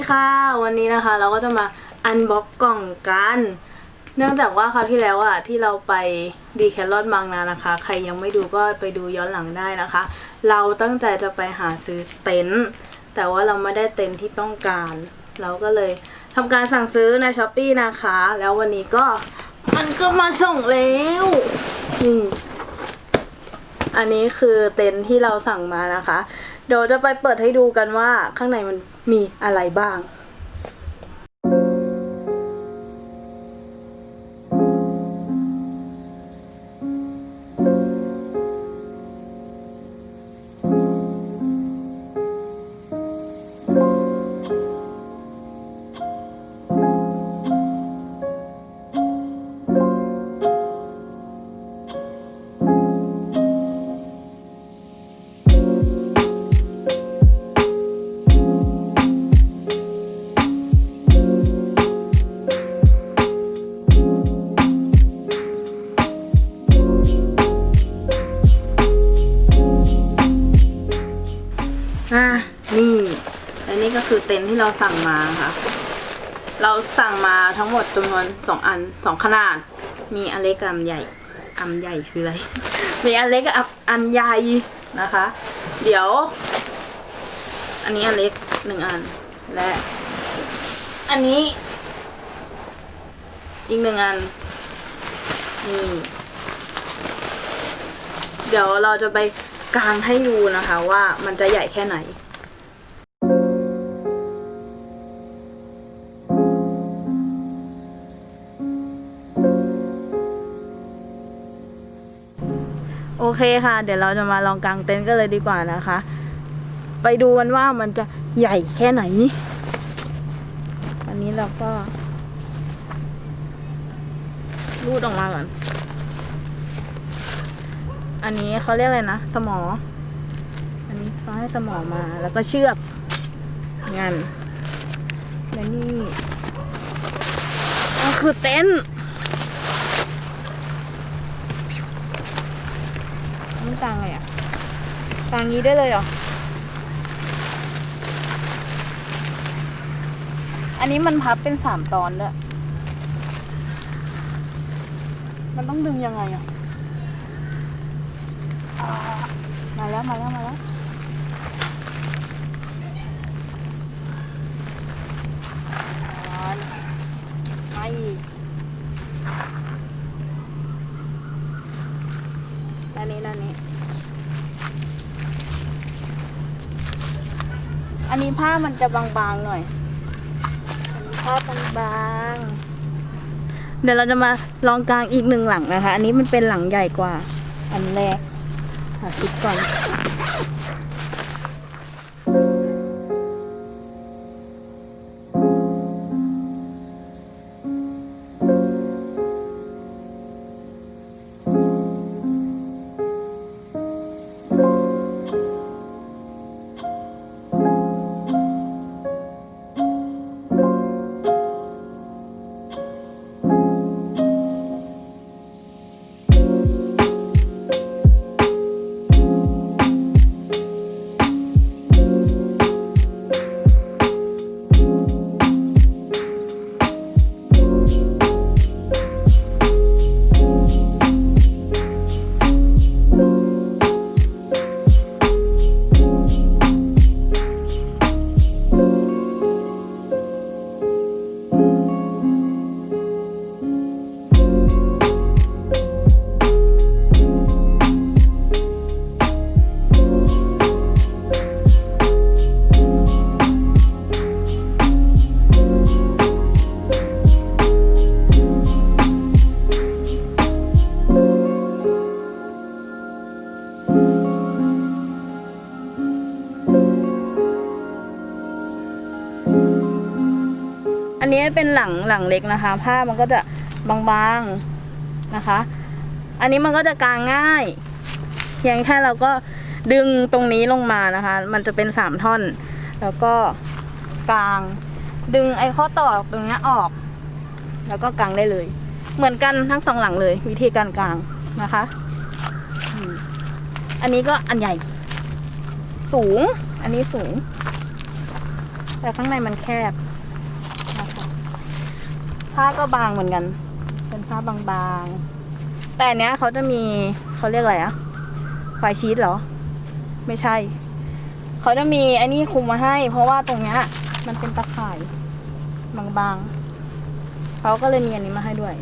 ดีค่ะ วันนี้นะคะ เราก็จะมาอันบ็อกกล่องกัน เนื่องจากว่าคราวที่แล้วอะที่เราไปดีแคลอดบางนานะคะ ใครยังไม่ดูก็ไปดูย้อนหลังได้นะคะ เราตั้งใจจะไปหาซื้อเต็นท์แต่ว่าเราไม่ได้เต็นท์ที่ต้องการ เราก็เลยทำการสั่งซื้อในช้อปปีนะคะ แล้ววันนี้ก็มันก็มาส่งแล้วนี่อันนี้คือเต็นท์ที่เราสั่งมานะคะ เดี๋ยวจะไปเปิดให้ดูกันว่าข้างในมัน มีอะไรบ้าง คือเต็นท์ที่เราสั่งมาค่ะ เราสั่งมาทั้งหมดจำนวนสองอันสองขนาด มีอันเล็กกับอันใหญ่ อันใหญ่คืออะไร มีอันเล็กกับอันใหญ่นะคะ เดี๋ยว อันนี้อันเล็กหนึ่งอัน และ อันนี้ อีกหนึ่งอัน นี่ เดี๋ยวเราจะไปกางให้ดูนะคะ ว่ามันจะใหญ่แค่ไหน เคค่ะ เดี๋ยวเราจะมาลองกางเต็นท์กันเลยดีกว่านะคะ ไปดูกันว่ามันจะใหญ่แค่ไหนอันนี้เราก็รูดออกมาก่อน อันนี้เขาเรียกอะไรนะ สมอ อันนี้เขาให้สมอมา แล้วก็เชือกงานและนี่ก็คือเต็นท์ กลางไงอะกลางนี้ได้เลยเหรอ อันนี้มันพับเป็นสามตอนด้วยมันต้องดึงยังไงอะ มาแล้วมาแล้วมาแล้วร้อนไม่ ด้านนี้ด้านนี้ อันนี้ผ้ามันจะบางๆหน่อยอันนี้ผ้าบางๆ เดี๋ยวเราจะมาลองกางอีกหนึ่งหลังนะคะ อันนี้มันเป็นหลังใหญ่กว่า อันแรกหาซิปก่อน นนี้เป็นหลังหลังเล็กนะคะ ผ้ามันก็จะบางๆนะคะ อันนี้มันก็จะกางง่าย เพียงแค่เราก็ดึงตรงนี้ลงมานะคะ มันจะเป็นสามท่อน แล้วก็กางดึงไอ้ข้อต่อตรงนี้ออก แล้วก็กางได้เลย เหมือนกันทั้งสองหลังเลย วิธีการกางนะคะ อันนี้ก็อันใหญ่ สูง อันนี้สูง แต่ข้างในมันแคบ ผ้าก็บางเหมือนกัน เป็นผ้าบางๆ แต่อันเนี้ยเขาจะมีเขาเรียกอะไรอะไฟชีตเหรอ ไม่ใช่ เขาจะมีไอ้นี่คลุมมาให้ เพราะว่าตรงเนี้ยมันเป็นตะข่ายบางๆเขาก็เลยมีอันนี้มาให้ด้วย